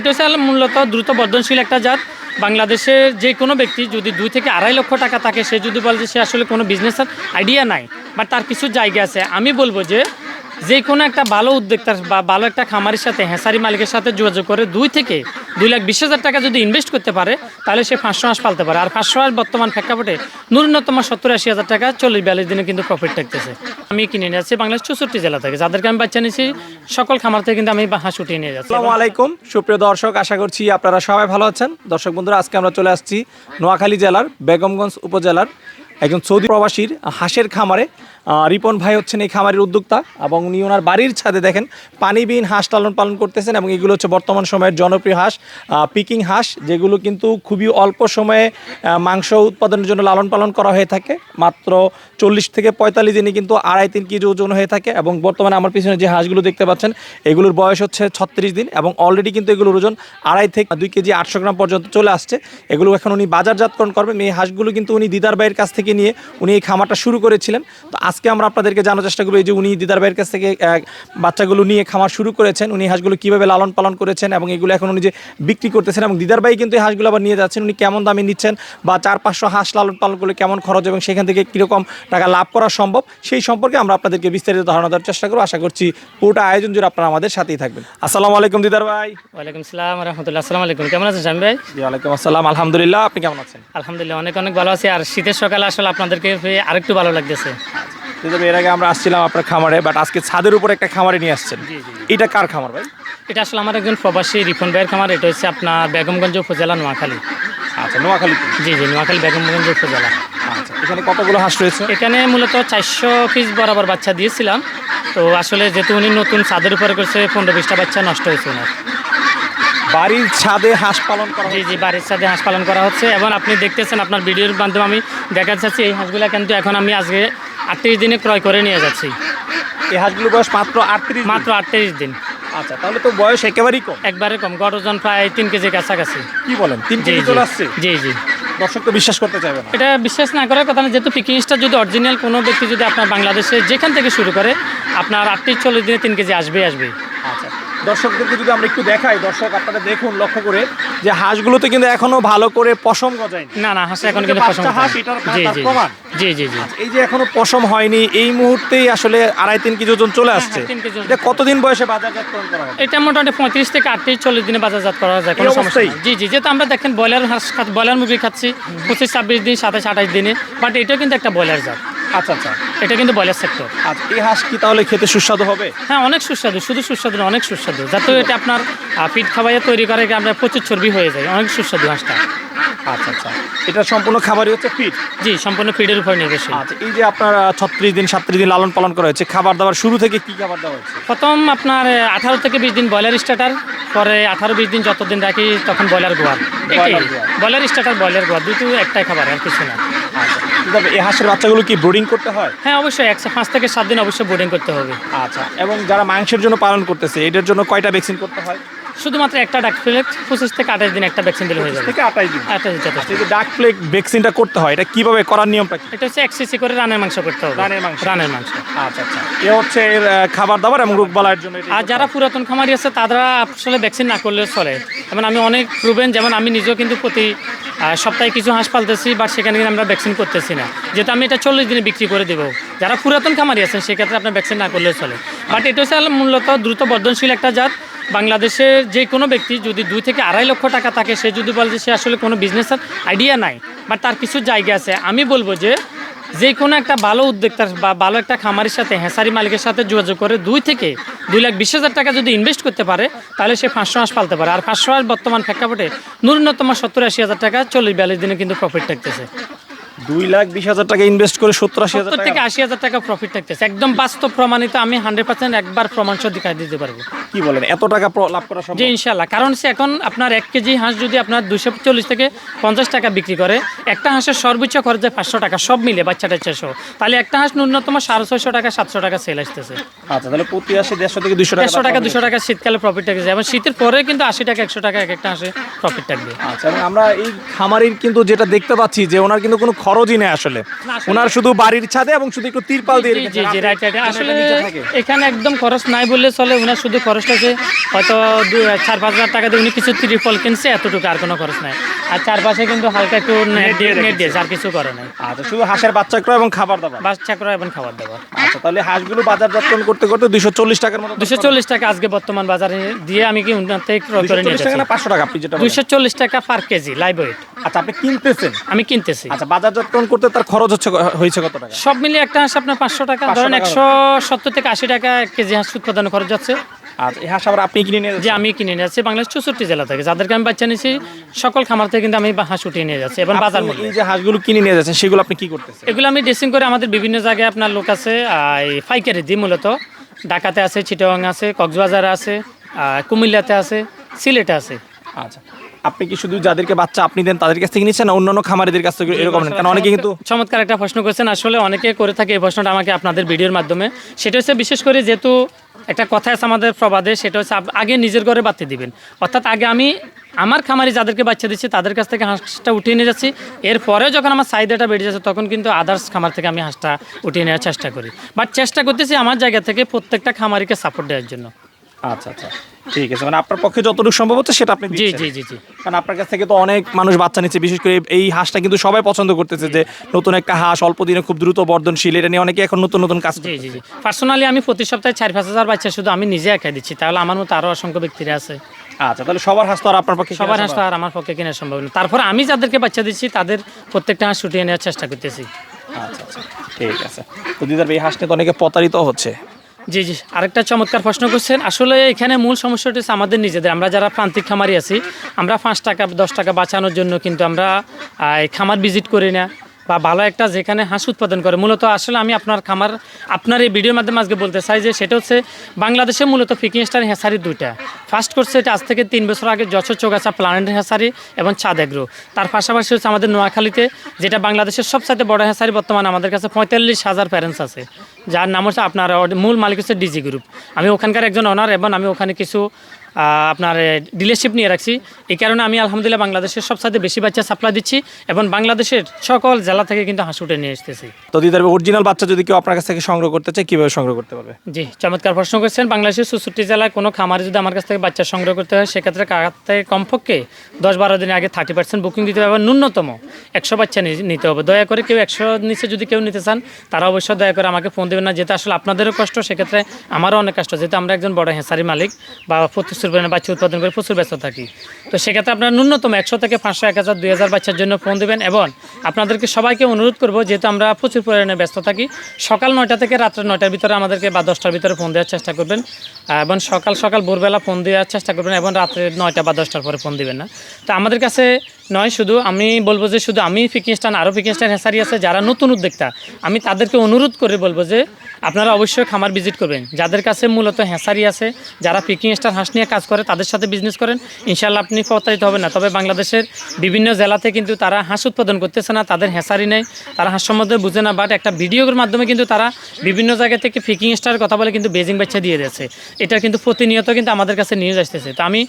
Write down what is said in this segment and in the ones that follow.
এটা মূলত দ্রুত বর্ধনশীল একটা জাত। বাংলাদেশের যে কোনো ব্যক্তি যদি দুই থেকে আড়াই লক্ষ টাকা থাকে, সে যদি বলে যে সে আসলে কোনো বিজনেসের আইডিয়া নাই, বা তার কিছু জায়গা আছে, আমি বলব যে যে কোনো একটা ভালো উদ্যোক্তার বা ভালো একটা খামারের সাথে, হেসারি মালিকের সাথে যোগাযোগ করে দুই থেকে দুই লাখ বিশ হাজার টাকা যদি ইনভেস্ট করতে পারে, তাহলে সে পাঁচশো মাস পালতে পারে। আর পাঁচশো মাস বর্তমান প্রেক্ষাপটে ন্যূনতম সত্তর আশি হাজার টাকা চল্লিশ বিয়াল্লিশ দিনে কিন্তু প্রফিট থাকতেছে। আমি কিনে নিয়ে যাচ্ছি বাংলাদেশ চৌষট্টি জেলা থেকে। যাদেরকে আমি বাচ্চা নিয়েছি, সকল খামার থেকে কিন্তু আমি হাঁস উঠিয়ে নিয়ে যাচ্ছি। আসসালামু আলাইকুম, সুপ্রিয় দর্শক, আশা করছি আপনারা সবাই ভালো আছেন। দর্শক বন্ধুরা, আজকে আমরা চলে আসছি নোয়াখালী জেলার বেগমগঞ্জ উপজেলার একজন সৌদি প্রবাসীর হাঁসের খামারে রিপন ভাই হচ্ছেন এই খামারের উদ্যোক্তা এবং উনি ওনার বাড়ির ছাদে দেখেন পানিবিহীন হাঁস লালন পালন করতেছেন এবং এগুলো হচ্ছে বর্তমান সময়ের জনপ্রিয় হাঁস পিকিং হাঁস, যেগুলো কিন্তু খুবই অল্প সময়ে মাংস উৎপাদনের জন্য লালন পালন করা হয়ে থাকে। মাত্র চল্লিশ থেকে পঁয়তাল্লিশ দিনে কিন্তু আড়াই তিন কেজি ওজন হয়ে থাকে এবং বর্তমানে আমার পিছনে যে হাঁসগুলো দেখতে পাচ্ছেন, এগুলোর বয়স হচ্ছে ছত্রিশ দিন এবং অলরেডি কিন্তু এগুলোর ওজন আড়াই থেকে দুই কেজি আটশো গ্রাম পর্যন্ত চলে আসছে। এগুলো এখন উনি বাজারজাতকরণ করবেন। এই হাঁসগুলো কিন্তু উনি দিদার ভাইয়ের কাছ থেকে নিয়ে উনি এই খামারটা শুরু করেছিলেন। তো আজকে আমরা আপনাদেরকে জানার চেষ্টা করব এই যে উনি দিদার ভাইয়ের কাছ থেকে বাচ্চাগুলো নিয়ে খামার শুরু করেছেন উনি হাঁসগুলো কীভাবে লালন পালন করেছেন এবং এগুলো এখন উনি যে বিক্রি করতেছেন এবং দিদার ভাই কিন্তু এই হাঁসগুলো আবার নিয়ে যাচ্ছেন উনি কেমন দামে নিচ্ছেন বা চার পাঁচশো হাঁস লালন পালন করলে কেমন খরচ এবং সেখান থেকে কীরকম টাকা লাভ করা সম্ভব সেই সম্পর্কে আমরা আপনাদেরকে বিস্তারিত ধারণা দেওয়ার চেষ্টা করব। আশা করছি পুরোটা আয়োজন জুড়ে আপনারা আমাদের সাথেই থাকবেন। আসসালামু আলাইকুম দিদার ভাই। ওয়ালাইকুম সালাম রহমতুল্লাহ। আসসালামু আলাইকুম। কেমন আছেন স্বামী ভাই? ওয়ালাইকুম আসসালাম। আলহামদুলিল্লাহ। আপনি কেমন আছেন? আলহামদুলিল্লাহ অনেক অনেক ভালো আছি। আর শীতের সকালে আসলে আপনাদেরকে পেয়ে আরেকটু ভালো লাগতেছে। এর আগে আমরা আসছিলাম আপনার খামারে বাট আজকে ছাদের উপর একটা খামারে নিয়ে আসছেন। এটা কার খামার ভাই? এটা আসলে আমার একজন প্রবাসী রিফন ভাইয়ের খামার এটা হচ্ছে আপনার বেগমগঞ্জ উপজেলা নোয়াখালী। আচ্ছা নোয়াখালী। জি জি নোয়াখালী বেগমগঞ্জ উপজেলা। আচ্ছা এখানে কতগুলো হাঁস রয়েছে? এখানে মূলত চারশো পিস বরাবর বাচ্চা দিয়েছিলাম। তো আসলে যেহেতু উনি নতুন ছাদের উপরে করছে পনেরো বিশটা বাচ্চা নষ্ট হয়েছে ওনার। বাড়ির ছাদে হাঁস পালন করা জি জি বাড়ির ছাদে হাঁস পালন করা হচ্ছে এবং আপনি দেখতেছেন আপনার ভিডিওর মাধ্যমে আমি দেখা যাচ্ছি এই হাঁসগুলো কিন্তু এখন আমি আজকে আটত্রিশ দিনে ক্রয় করে নিয়ে যাচ্ছি। এই হাঁসগুলো বয়স মাত্র আটত্রিশ মাত্র আটত্রিশ দিন। আচ্ছা তাহলে তো বয়স একেবারেই কম। একবারে কম গড় ওজন প্রায় তিন কেজি কাছাকাছি। কি বলেন? তিন কেজি চলে আসছে? জি জি। দর্শক তো বিশ্বাস করতে চাইবে না। এটা বিশ্বাস না করার কথা না যেহেতু পিকিং স্টার যদি অরিজিনাল কোনো ব্যক্তি যদি আপনার বাংলাদেশে যেখান থেকে শুরু করে আপনার আটত্রিশ চল্লিশ দিনে তিন কেজি আসবে আসবে আচ্ছা। দর্শকদেরকে যদি আমরা একটু দেখাই দর্শক আপনারা দেখুন লক্ষ্য করে যে হাঁসগুলোতে কিন্তু এখনও ভালো করে পশম গজায়নি। না না হাঁসে এখন কিন্তু পছন্দ হাঁস, এটার প্রমাণ? জি জি জি। এই যে এখনও পশম হয়নি এই মুহূর্তেই আসলে আড়াই তিন কেজি ওজন চলে আসছে। হ্যাঁ, ওজন। এটা কতদিন বয়সে বাজারজাতকরণ করা হবে এটা মোটামুটি পঁয়ত্রিশ থেকে আটত্রিশ চল্লিশ দিনে বাজারজাত করা যায় কোনো সমস্যা নেই। জি জি যেহেতু আমরা দেখেন ব্রয়লার হাঁস ব্রয়লার মুরগি খাচ্ছি পঁচিশ ছাব্বিশ দিন সাতাশ আঠাশ দিনে বাট এটাও কিন্তু একটা ব্রয়লার জাত। আচ্ছা আচ্ছা। এটা কিন্তু ব্রয়লার সেক্টর আচ্ছা এই হাঁস কি তাহলে খেতে সুস্বাদু হবে? হ্যাঁ অনেক সুস্বাদু শুধু সুস্বাদু না অনেক সুস্বাদু। যাতে এটা আপনার পিঠ খাওয়াইয়া তৈরি করে আপনার প্রচুর চর্বি হয়ে যায়। অনেক সুস্বাদু হাঁসটা। আচ্ছা আচ্ছা। এটা সম্পূর্ণ খাবারই হচ্ছে ফিট জি সম্পূর্ণ ফিডের উপর নির্ভরশীল। আচ্ছা এই যে আপনার ছত্রিশ দিন সাতত্রিশ দিন লালন পালন করা হয়েছে খাবার দাবার শুরু থেকে কি খাবার দেওয়া হয়েছে? প্রথম আপনার আঠারো থেকে বিশ দিন ব্রয়লার স্টার্টার পরে আঠারো বিশ দিন যতদিন রাখি তখন ব্রয়লার গোয়ার এটাই ব্রয়লার গোয়ার। ব্রয়লার স্টার্টার ব্রয়লার গোয়ার দুটো একটাই খাবার আর কিছু না। তবে এই হাঁসের বাচ্চাগুলো কি ব্রোডিং করতে হয়? হ্যাঁ অবশ্যই। একশো পাঁচ থেকে সাত দিন অবশ্যই বোর্ডিং করতে হবে। আচ্ছা এবং যারা মাংসের জন্য পালন করতেছে এটার জন্য কয়টা ভ্যাকসিন করতে হয়? শুধুমাত্র একটা ডাক ফ্লেক পঁচিশ থেকে আঠাশ দিন একটা ভ্যাকসিন দিলে হয়ে যাবে। থেকে আটাই দিন। আঠাশ দিন যে ডাক প্লেগ ভ্যাকসিনটা করতে হয় এটা কীভাবে করার নিয়মটা এটা হচ্ছে এক সিসি করে রানের মাংস করতে হবে। রানের মাংস। রানের মাংস। আচ্ছা আচ্ছা। এ হচ্ছে এর খাবার দাবার এবং রোগবালাইয়ের জন্য আর যারা পুরাতন খামারি আছে তারা আসলে ভ্যাকসিন না করলে চলে। যেমন আমি অনেক প্রুভেন যেমন আমি নিজেও কিন্তু প্রতি সপ্তাহে কিছু হাঁস পালতেছি বাট সেখানে কিন্তু আমরা ভ্যাকসিন করতেছি না। যেহেতু আমি এটা চল্লিশ দিনে বিক্রি করে দেবো। যারা পুরাতন খামারি আছেন সেক্ষেত্রে আপনার ভ্যাকসিন না করলেও চলে। বাট এটা হচ্ছে মূলত দ্রুত বর্ধনশীল একটা জাত। বাংলাদেশের যে কোনো ব্যক্তি যদি দুই থেকে আড়াই লক্ষ টাকা থাকে, সে যদি বলে যে সে আসলে কোনো বিজনেসের আইডিয়া নাই বাট তার কিছু জায়গা আছে। আমি বলব যে যে কোনো একটা ভালো উদ্যোক্তার বা ভালো একটা খামারের সাথে হেসারি মালিকের সাথে যোগাযোগ করে দুই থেকে দুই লাখ বিশ হাজার টাকা যদি ইনভেস্ট করতে পারে, তাহলে সে পাঁচশো মাস পালতে পারে। আর পাঁচশো মাস বর্তমান প্রেক্ষাপটে ন্যূনতম সত্তর আশি হাজার টাকা চল্লিশ বিয়াল্লিশ দিনে কিন্তু প্রফিট থাকতেছে। দুই লাখ বিশ হাজার টাকা ইনভেস্ট করে সত্তর আশি হাজার থেকে আশি হাজার টাকা প্রফিট থাকতেছে। একদম বাস্তব প্রমাণিত আমি হান্ড্রেড পার্সেন্ট একবার প্রমাণ সহ দেখাই দিতে পারব। কি বলেন এত টাকা লাভ করা জি সম্ভব ইনশাল্লাহ কারণ সে এখন আপনার এক কেজি হাঁস যদি আপনার দুশো চল্লিশ থেকে পঞ্চাশ টাকা বিক্রি করে একটা হাঁসের সর্বোচ্চ খরচ যায় পাঁচশো টাকা সব মিলে বাচ্চা টাচ্চা সহ। তাহলে একটা হাঁস ন্যূনতম সাড়ে ছয়শো টাকা সাতশো টাকা সেল আসতেছে। আচ্ছা তাহলে প্রতি আসে দেড়শো থেকে দুশো টাকা দেড়শো টাকা দুশো টাকা শীতকালে প্রফিট থাকছে এবং শীতের পরে কিন্তু আশি টাকা একশো টাকা এক একটা হাঁসে প্রফিট থাকবে। আচ্ছা আমরা এই খামারির কিন্তু যেটা দেখতে পাচ্ছি যে ওনার কিন্তু কোনো খরচই নেই আসলে। ওনার শুধু বাড়ির ছাদে এবং শুধু একটু তিরপাল দিয়ে জি জি রেখেছেন। জি রাতে রাইট রাইট আসলে এখানে একদম খরচ নাই বললে চলে উনার শুধু খরচটা যে হয়তো চার পাঁচ হাজার টাকা দিয়ে উনি কিছু ত্রিপল কিনছে এতটুকু আর কোনো খরচ নাই। আর চারপাশে কিন্তু হালকা একটু নেট দিয়ে নেট দিয়েছে আর কিছু করে নাই। আচ্ছা শুধু হাঁসের বাচ্চা ক্রয় এবং খাবার দাবার? বাচ্চা করা এবং খাবার দাবার। আচ্ছা তাহলে হাঁসগুলো বাজারজাতকরণ করতে করতে দুইশো চল্লিশ টাকার মতো দুশো চল্লিশ টাকা আজকে বর্তমান বাজারে দিয়ে আমি কি থেকে ক্রয় করে নিয়ে টাকা পাঁচশো টাকা আপনি যেটা দুশো চল্লিশ টাকা পার কেজি লাইভ ওয়েট আচ্ছা আপনি কিনতেছেন? আমি কিনতেছি। আচ্ছা বাজারজাতকরণ করতে তার খরচ হচ্ছে হয়েছে কত টাকা? সব মিলিয়ে একটা হাঁস আপনার পাঁচশো টাকা 500 ধরেন একশো সত্তর থেকে আশি টাকা কেজি হাঁস উৎপাদন খরচ যাচ্ছে। আচ্ছা এই হাঁস আবার আপনি কিনে নিয়ে যে আমি কিনে নিয়ে যাচ্ছি। বাংলাদেশ চৌষট্টি জেলা থেকে। যাদেরকে আমি বাচ্চা নিয়েছি সকল খামার থেকে কিন্তু আমি হাঁস উঠিয়ে নিয়ে যাচ্ছি এবং বাজার মূল্য। যে হাঁসগুলো কিনে নিয়ে যাচ্ছেন সেগুলো আপনি কি করতেছেন? এগুলো আমি ড্রেসিং করে আমাদের বিভিন্ন জায়গায় আপনার লোক আছে পাইকারি দিই মূলত। ঢাকাতে আছে চিটাগাং আছে কক্সবাজার আছে কুমিল্লাতে আছে সিলেটে আছে। আচ্ছা। আপনি কি শুধু যাদেরকে বাচ্চা আপনি দেন তাদের কাছ থেকে নিচ্ছেন না অন্যান্য খামারিদের কাছ থেকে? এরকম নেন? কারণ অনেকে কিন্তু চমৎকার একটা প্রশ্ন করেছেন। আসলে অনেকে করে থাকে এই প্রশ্নটা আমাকে আপনাদের ভিডিওর মাধ্যমে। সেটা হচ্ছে বিশেষ করে যেহেতু একটা কথা আছে আমাদের প্রবাদে সেটা হচ্ছে আগে নিজের ঘরে বাতি দিবেন। অর্থাৎ আগে আমি আমার খামারি যাদেরকে বাচ্চা দিচ্ছি তাদের কাছ থেকে হাঁসটা উঠিয়ে নিয়ে যাচ্ছি। এরপরে যখন আমার চাহিদাটা বেড়ে যাচ্ছে তখন কিন্তু আদার্স খামার থেকে আমি হাঁসটা উঠিয়ে নেওয়ার চেষ্টা করি। বাট চেষ্টা করতেছি আমার জায়গা থেকে প্রত্যেকটা খামারিকে সাপোর্ট দেওয়ার জন্য। আচ্ছা আচ্ছা। ঠিক আছে মানে আপনার পক্ষে যতটুকু সম্ভব হচ্ছে সেটা আপনি জি জি জি জি। কারণ আপনার কাছ থেকে তো অনেক মানুষ বাচ্চা নিচ্ছে বিশেষ করে এই হাঁসটা কিন্তু সবাই পছন্দ করতেছে যে নতুন একটা হাঁস অল্প দিনে খুব দ্রুত বর্ধনশীল এটা নিয়ে অনেকে এখন নতুন নতুন কাজ জি জি জি। পার্সোনালি আমি প্রতি সপ্তাহে চার পাঁচ হাজার বাচ্চা শুধু আমি নিজে একাই দিচ্ছি তাহলে আমার মতো আরও অসংখ্য ব্যক্তিরা আছে। আচ্ছা তাহলে সবার হাঁস তো আর আপনার পক্ষে সবার হাঁস তো আর আমার পক্ষে কেনা সম্ভব না। তারপর আমি যাদেরকে বাচ্চা দিচ্ছি তাদের প্রত্যেকটা হাঁস ছুটিয়ে নেওয়ার চেষ্টা করতেছি। আচ্ছা আচ্ছা। ঠিক আছে। তো দিদার এই হাঁস নিয়ে তো অনেকে প্রতারিত হচ্ছে। জি জি। আরেকটা চমৎকার প্রশ্ন করছেন, আসলে এখানে মূল সমস্যাটা হচ্ছে আমাদের নিজেদের, আমরা যারা প্রান্তিক খামারি আছি, আমরা পাঁচ টাকা, দশ টাকা বাঁচানোর জন্য কিন্তু আমরা খামার ভিজিট করি না, বা ভালো একটা যেখানে হাঁস উৎপাদন করে। মূলত আসলে আমি আপনার খামার, আপনার এই ভিডিওর মাধ্যমে আজকে বলতে চাই যে সেটা হচ্ছে বাংলাদেশে মূলত ফিকিং স্টার হেসারি দুইটা। ফার্স্ট করছে এটা আজ থেকে তিন বছর আগে যশোর চৌগাছা প্লানেট হেসারি এবং চাঁদ এগ্রো। তার পাশাপাশি হচ্ছে আমাদের নোয়াখালীতে, যেটা বাংলাদেশের সবচাইতে বড় হেসারি বর্তমানে আমাদের কাছে পঁয়তাল্লিশ হাজার প্যারেন্টস আছে। যার নাম হচ্ছে আপনার মূল মালিক হচ্ছে ডিজি গ্রুপ আমি ওখানকার একজন অনার এবং আমি ওখানে কিছু আপনার ডিলারশিপ নিয়ে রাখছি। এই কারণে আমি আলহামদুলিল্লাহ বাংলাদেশের সবসাথে বেশি বাচ্চা সাপ্লাই দিচ্ছি এবং বাংলাদেশের সকল জেলা থেকে কিন্তু হাঁস উঠে নিয়ে আসতেছি তো দিদার অরিজিনাল বাচ্চা যদি কেউ আপনার কাছ থেকে সংগ্রহ করতে চায় কীভাবে সংগ্রহ করতে পারবে? জি চমৎকার প্রশ্ন করছেন। বাংলাদেশের চৌষট্টি জেলায় কোনো খামারে যদি আমার কাছ থেকে বাচ্চা সংগ্রহ করতে হয় সেক্ষেত্রে কাকার থেকে কমপক্ষে দশ বারো দিন আগে থার্টি পার্সেন্ট বুকিং দিতে হবে ন্যূনতম একশো বাচ্চা নিতে হবে। দয়া করে কেউ একশো নিচে যদি কেউ নিতে চান তারা অবশ্যই দয়া করে আমাকে ফোন দেবেন না। যেহেতু আসলে আপনাদেরও কষ্ট সেক্ষেত্রে আমারও অনেক কষ্ট। যেহেতু আমরা একজন বড় হেঁসারি মালিক বা প্রচুর পরিমাণে বাচ্চা উৎপাদন করে প্রচুর ব্যস্ত থাকি। তো সেক্ষেত্রে আপনার ন্যূনতম একশো থেকে পাঁচশো, এক হাজার, দুই হাজার বাচ্চার জন্য ফোন দেবেন এবং আপনাদেরকে সবাইকে অনুরোধ করব, যেহেতু আমরা প্রচুর পরিমাণে ব্যস্ত থাকি, সকাল নয়টা থেকে রাত্রে নয়টার ভিতরে আমাদেরকে বা দশটার ভিতরে ফোন দেওয়ার চেষ্টা করবেন। এবং সকাল সকাল ভোরবেলা ফোন দেওয়ার চেষ্টা করবেন এবং রাত্রে নয়টা বা দশটার পরে ফোন দিবেন না। তো আমাদের কাছে নয়, শুধু আমি বলব যে শুধু আমি ফিকিংস্টান আরও ফিকিংস্টান হেসারি আছে, যারা নতুন উদ্যোক্তা, আমি তাদেরকে অনুরোধ করে বলব যে আপনারা অবশ্যই খামার ভিজিট করবেন। যাদের কাছে মূলত হেসারি আছে, যারা পিকিং স্টার হাঁস নিয়ে কাজ করে, তাদের সাথে বিজনেস করেন। ইনশাল্লাহ আপনি প্রতারিত হবেন না। তবে বাংলাদেশের বিভিন্ন জেলাতে কিন্তু তারা হাঁস উৎপাদন করতেছে না, তাদের হেসারি নেই, তারা হাঁস সম্বন্ধে বুঝে না বাট একটা ভিডিওর মাধ্যমে কিন্তু তারা বিভিন্ন জায়গা থেকে পিকিং স্টার কথা বলে কিন্তু বেজিং বাচ্চা দিয়ে দিয়েছে। এটা কিন্তু প্রতিনিয়ত কিন্তু আমাদের কাছে নিউজ আসতেছে। তো আমি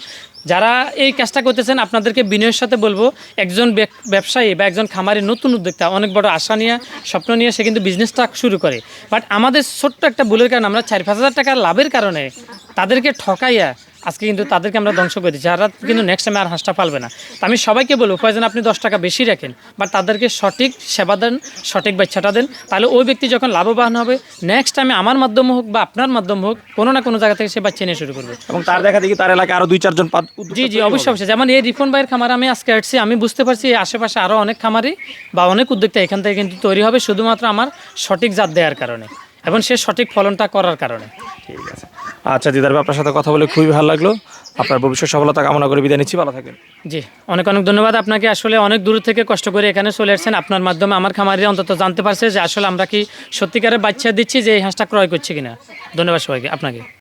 যারা এই কাজটা করতেছেন, আপনাদেরকে বিনয়ের সাথে বলব, একজন ব্যবসায়ী বা একজন খামারের নতুন উদ্যোক্তা, অনেক বড় আশা নিয়ে, স্বপ্ন নিয়ে সে কিন্তু বিজনেসটা শুরু করে। বাট আমাদের ছোট্ট একটা ভুলের কারণে আমরা চার পাঁচ হাজার টাকার লাভের কারণে তাদেরকে ঠকাইয়া আজকে কিন্তু তাদেরকে আমরা ধ্বংস করে দিচ্ছি যারা কিন্তু নেক্সট টাইমে আর হাঁসটা পালবে না। তো আমি সবাইকে বলব প্রয়োজন আপনি দশ টাকা বেশি রাখেন বা তাদেরকে সঠিক সেবা দেন সঠিক বাচ্চাটা দেন তাহলে ওই ব্যক্তি যখন লাভবান হবে নেক্সট টাইমে আমার মাধ্যমে হোক বা আপনার মাধ্যমে হোক কোনো না কোনো জায়গা থেকে সে বাচ্চা নিয়ে শুরু করবে। এবং তার দেখা দেখি তার এলাকায় আরও দুই চারজন জি জি অবশ্যই। অবশ্যই। যেমন এই রিফন ভাইয়ের খামার আমি আজকে আসছি আমি বুঝতে পারছি এই আশেপাশে আরও অনেক খামারি বা অনেক উদ্যোক্তা এখান থেকে কিন্তু তৈরি হবে শুধুমাত্র আমার সঠিক জাত দেওয়ার কারণে এবং সে সঠিক ফলনটা করার কারণে। ঠিক আছে। আচ্ছা দিদার আপনার সাথে কথা বলে খুবই ভালো লাগল। আপনার ভবিষ্যৎ সফলতা কামনা করে বিদায় নিচ্ছি, ভালো থাকেন। জি, অনেক অনেক ধন্যবাদ। আপনাকে আসলে অনেক দূর থেকে কষ্ট করে এখানে চলে এসেছেন আপনার মাধ্যমে আমার খামারি অন্তত জানতে পারছে যে আসলে আমরা কি সত্যিকারের বাচ্চা দিচ্ছি, যে এই হাঁসটা ক্রয় করছি কিনা। ধন্যবাদ সবাইকে, আপনাকে।